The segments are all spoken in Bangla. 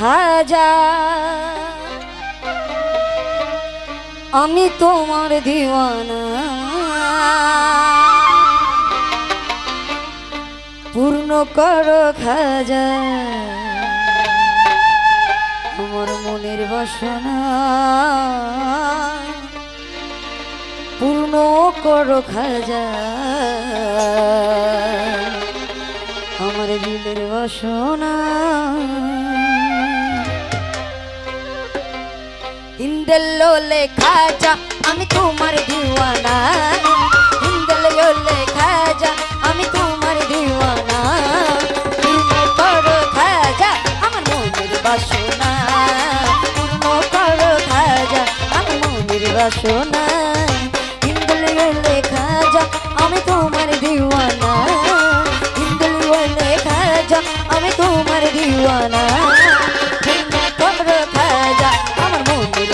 খাজা। আমি তোমার দিওয়ানা। পূর্ণ করো খাজা। আমার মনের বাসনা। পূর্ণ করো খাজা। আমার দিলের বাসনা। লেখা যা আমি তোমার দিওয়ানা। হিন্দেল লেখা যা আমি তোমার দিওয়ানা। পূর্ণ করো খাজা, আমার মনের বাসনা। পূর্ণ করো খাজা, আমার মনের বাসনা। হিন্দেল লেখা যা আমি তোমার দিওয়ানা। হিন্দেল লেখা যা আমি তোমার দিওয়ানা।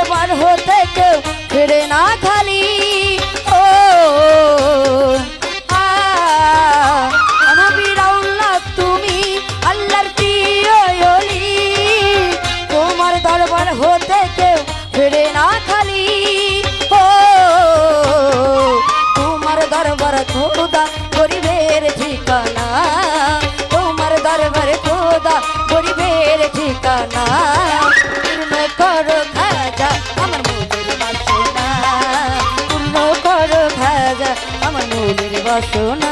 তোমার হতে কেউ ফিরে না খালি। ও আ, তুমি আল্লাহর প্রিয় তোমার দরবার হতে কেউ ফিরে না খালি। ও তোমার দরবার খোদা গরিবের ঠিকানা। তোমার দরবার খোদা গরিবের ঠিকানা। বাসনা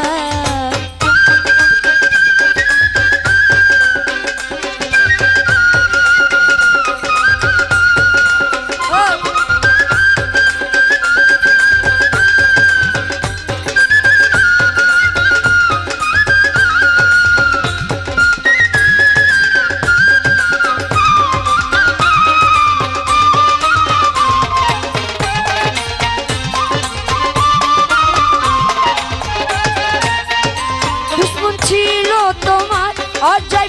অজয়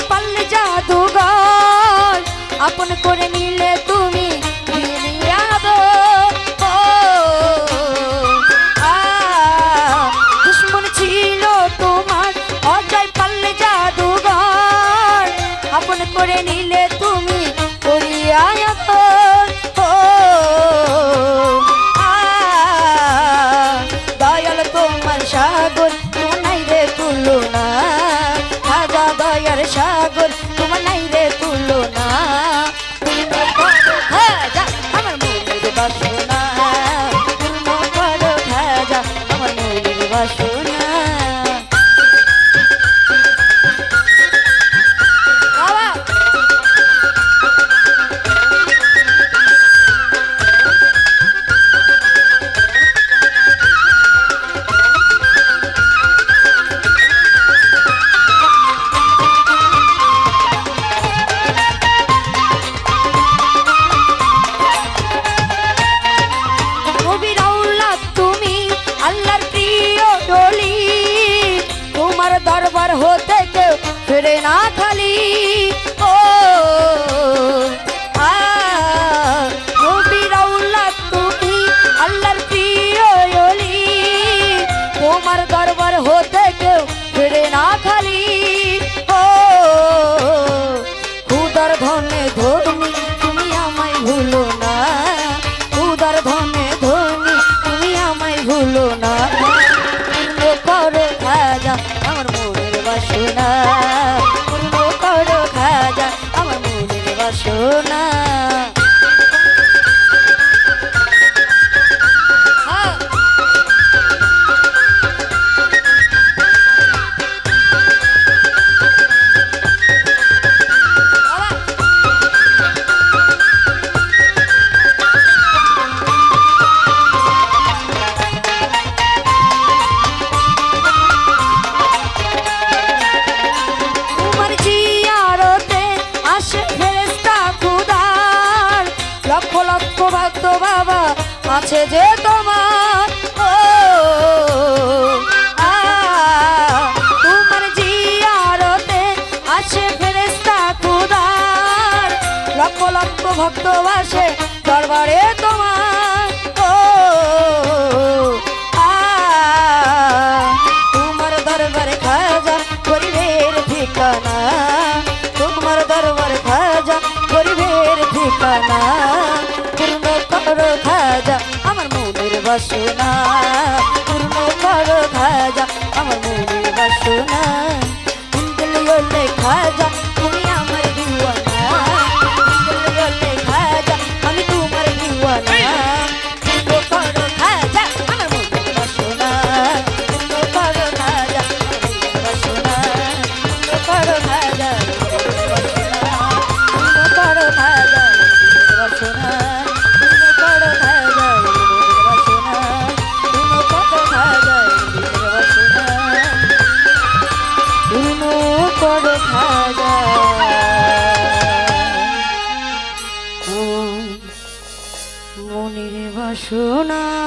হতে কেউ ফিরে না খালি। আছে যে তোমার। ও তোমার জিয়ারতে আছে ফেরেস্তা খুদার। লক্ষ লক্ষ ভক্ত বাসে দরবারে তোমার। বাসনা পূর্ণ করো খাজা আমার মনের বাসনা। কুন্দলে খাজা, তুমি আমার দিওয়ানা। কুন্দলে খাজা, আমি তোমার দিওয়ানা। পূর্ণ শোনা